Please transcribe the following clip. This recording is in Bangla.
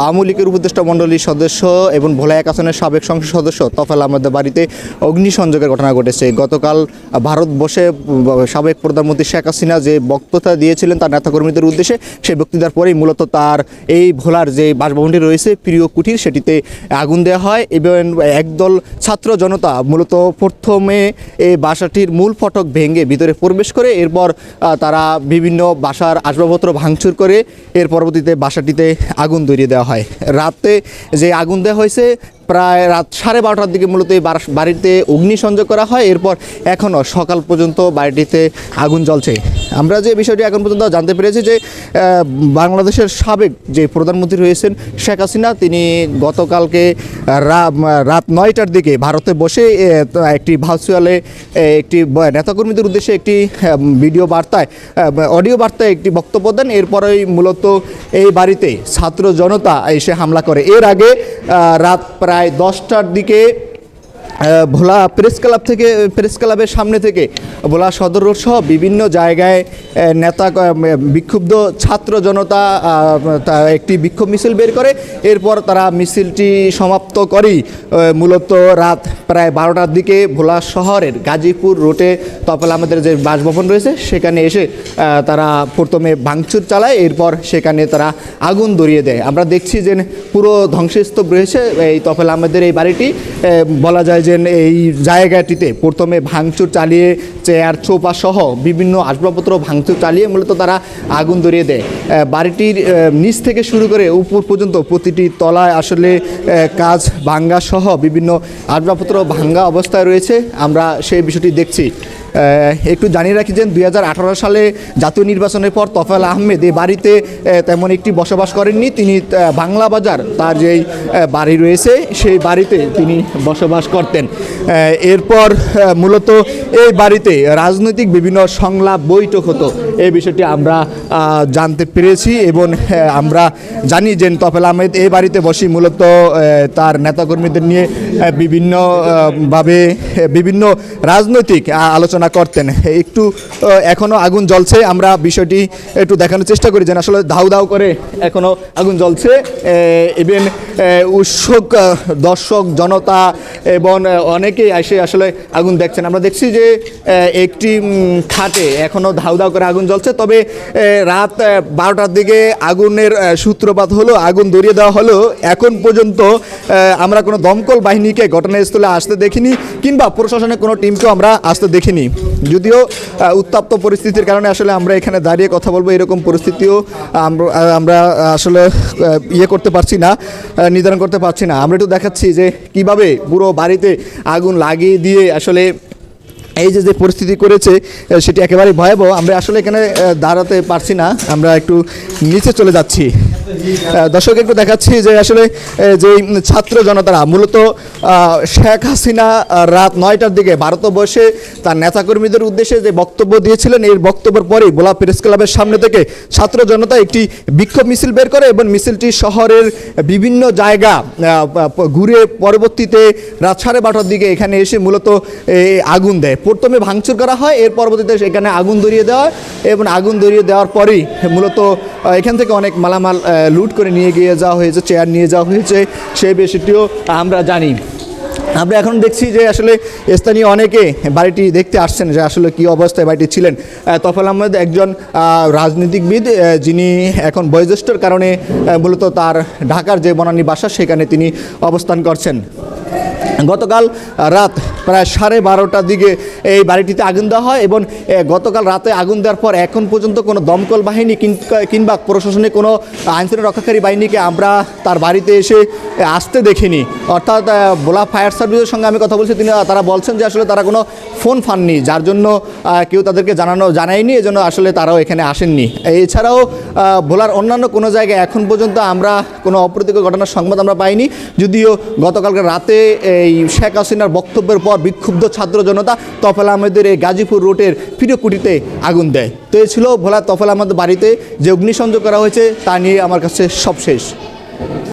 আওয়ামী লীগের উপদেষ্টা মণ্ডলীর সদস্য এবং ভোলা এক আসনের সাবেক সংসদ সদস্য তফাল আহমেদের বাড়িতে অগ্নিসংযোগের ঘটনা ঘটেছে। গতকাল ভারত বসে সাবেক প্রধানমন্ত্রী শেখ হাসিনা যে বক্তৃতা দিয়েছিলেন তার নেতাকর্মীদের উদ্দেশ্যে সেই বক্তৃতার পরেই মূলত তার এই ভোলার যে বাসভবনটি রয়েছে, প্রিয় কুঠির সেটিতে আগুন দেওয়া হয়। এবং একদল ছাত্র জনতা মূলত প্রথমে এই বাসাটির মূল ফটক ভেঙে ভিতরে প্রবেশ করে, এরপর তারা বিভিন্ন বাসার আসবাবপত্র ভাঙচুর করে, এর পরবর্তীতে বাসাটিতে আগুন ধরিয়ে দেওয়া হয়। রাতে যে আগুন দেওয়া হয়েছে প্রায় রাত সাড়ে বারোটার দিকে মূলত এই বাড়িতে অগ্নিসংযোগ করা হয়। এরপর এখনও সকাল পর্যন্ত বাড়িটিতে আগুন জ্বলছে। আমরা যে বিষয়টি এখন পর্যন্ত জানতে পেরেছি যে বাংলাদেশের সাবেক যে প্রধানমন্ত্রী রয়েছেন শেখ হাসিনা, তিনি গতকালকে রাত নয়টার দিকে ভারতে বসে একটি ভার্চুয়ালে একটি নেতাকর্মীদের উদ্দেশ্যে একটি ভিডিও বার্তায় অডিও বার্তায় একটি বক্তব্য দেন। এরপরেই মূলত এই বাড়িতে ছাত্র জনতা এসে হামলা করে। এর আগে রাত প্রায় দশটার দিকে ভোলা প্রেস ক্লাব থেকে, প্রেস ক্লাবের সামনে থেকে ভোলা সদর রোড সহ বিভিন্ন জায়গায় নেতা বিক্ষুব্ধ ছাত্র জনতা একটি বিক্ষোভ মিছিল বের করে। এরপর তারা মিছিলটি সমাপ্ত করেই মূলত রাত প্রায় বারোটার দিকে ভোলা শহরের গাজীপুর রোডে তপল আমাদের যে বাসভবন রয়েছে, সেখানে এসে তারা প্রথমে ভাঙচুর চালায়, এরপর সেখানে তারা আগুন ধরিয়ে দেয়। আমরা দেখছি যে পুরো ধ্বংসস্তূপ রয়েছে এই তফেল আমাদের এই বাড়িটি। বলা যায় যে এই জায়গাটিতে প্রথমে ভাঙচুর চালিয়ে চেয়ার চোপা সহ বিভিন্ন আসবাবপত্র ভাঙচুর চালিয়ে মূলত তারা আগুন ধরিয়ে দেয়। বাড়িটির নিচ থেকে শুরু করে উপর পর্যন্ত প্রতিটি তলায় আসলে কাজ ভাঙ্গা সহ বিভিন্ন আসবাবপত্র ভাঙ্গা অবস্থায় রয়েছে। আমরা সেই বিষয়টি দেখছি। একটু জানিয়ে রাখি যে দু হাজার আঠারো সালে জাতীয় নির্বাচনের পর তফাল আহমেদ এই বাড়িতে তেমন একটি বসবাস করেননি। তিনি বাংলা বাজার তার যেই বাড়ি রয়েছে সেই বাড়িতে তিনি বসবাস করতেন। এরপর মূলত এই বাড়িতে রাজনৈতিক বিভিন্ন সংলাপ বৈঠক হতো। এই বিষয়টি আমরা জানতে পেরেছি এবং আমরা জানি যে তফেল আহমেদ এই বাড়িতে বসি মূলত তার নেতাকর্মীদের নিয়ে বিভিন্নভাবে বিভিন্ন রাজনৈতিক আহ, আলোচনা করতেন। একটু এখনও আগুন জ্বলছে। আমরা বিষয়টি একটু দেখানোর চেষ্টা করি যেন আসলে ধাউ ধাউ করে এখনও আগুন জ্বলছে। ইভেন উৎসুক দর্শক, জনতা এবং অনেকেই এসে আসলে আগুন দেখছেন। আমরা দেখছি যে একটি খাটে এখনও ধাউ ধাউ করে আগুন জ্বলছে। তবে রাত বারোটার দিকে আগুনের সূত্রপাত হলো, আগুন ধরিয়ে দেওয়া হলো। এখন পর্যন্ত আমরা কোনো দমকল বাহিনীকে ঘটনাস্থলে আসতে দেখিনি কিংবা প্রশাসনের কোনো টিমকেও আমরা আসতে দেখিনি। যদিও উত্তপ্ত পরিস্থিতির কারণে আসলে আমরা এখানে দাঁড়িয়ে কথা বলব এরকম পরিস্থিতিও আমরা আসলে ইয়ে করতে পারছি না নির্ধারণ করতে পারছি না। আমরা একটু দেখাচ্ছি যে কীভাবে পুরো বাড়িতে আগুন লাগিয়ে দিয়ে আসলে এই যে যে পরিস্থিতি করেছে সেটি একেবারে ভয়াবহ। আমরা আসলে এখানে দাঁড়াতে পারছি না। আমরা একটু নিচে চলে যাচ্ছি। দর্শক, একটু দেখাচ্ছি যে আসলে যে ছাত্র জনতারা, মূলত শেখ হাসিনা রাত নয়টার দিকে ভারত বসে তার নেতাকর্মীদের উদ্দেশ্যে যে বক্তব্য দিয়েছিলেন এর বক্তব্যের পরেই বোলা প্রেস ক্লাবের সামনে থেকে ছাত্র জনতা একটি বিক্ষোভ মিছিল বের করে এবং মিছিলটি শহরের বিভিন্ন জায়গা ঘুরে পরবর্তীতে রাত সাড়ে বারোটার দিকে এখানে এসে মূলত আগুন দেয়। প্রথমে ভাঙচুর করা হয়, এর পরবর্তীতে এখানে আগুন ধরিয়ে দেওয়া এবং আগুন ধরিয়ে দেওয়ার পরেই মূলত এখান থেকে অনেক মালামাল লুট করে নিয়ে গিয়ে যাওয়া হয়েছে, চেয়ার নিয়ে যাওয়া হয়েছে সেই বিষয়টিও আমরা জানি। আমরা এখন দেখছি যে আসলে স্থানীয় অনেকে বাড়িটি দেখতে আসছেন যে আসলে কি অবস্থায় বাড়িটি ছিলেন। তফাল আহমেদ একজন রাজনীতিকবিদ যিনি এখন বয়োজ্যেষ্ঠর কারণে মূলত তার ঢাকার যে বনানী বাসা, সেখানে তিনি অবস্থান করছেন। গতকাল রাত প্রায় সাড়ে বারোটার দিকে এই বাড়িটিতে আগুন দেওয়া হয় এবং গতকাল রাতে আগুন দেওয়ার পর এখন পর্যন্ত কোনো দমকল বাহিনী কিংবা প্রশাসনিক কোনো আইনশৃঙ্খলা রক্ষাকারী বাহিনীকে আমরা তার বাড়িতে এসে আসতে দেখিনি। অর্থাৎ বোলা ফায়ার সার্ভিসের সঙ্গে আমি কথা বলছি, তিনি তারা বলছেন যে আসলে তারা কোনো ফোন ফাননি, যার জন্য কেউ তাদেরকে জানানো, জানায়নি, এজন্য আসলে তারাও এখানে আসেননি। এছাড়াও ভোলার অন্যান্য কোনো জায়গায় এখন পর্যন্ত আমরা কোনো অপ্রীতিকর ঘটনার সংবাদ আমরা পাইনি, যদিও গতকালকে রাতে এই শেখ হাসিনার বক্তব্যের পর বিক্ষুব্ধ ছাত্র জনতা তফেল আহমেদের এই গাজীপুর রোডের প্রিয়কুটিতে আগুন দেয়। তো এ ছিল ভোলা তফেল আহমেদ বাড়িতে যে অগ্নিসংযোগ করা হয়েছে তা নিয়ে আমার কাছে সব শেষ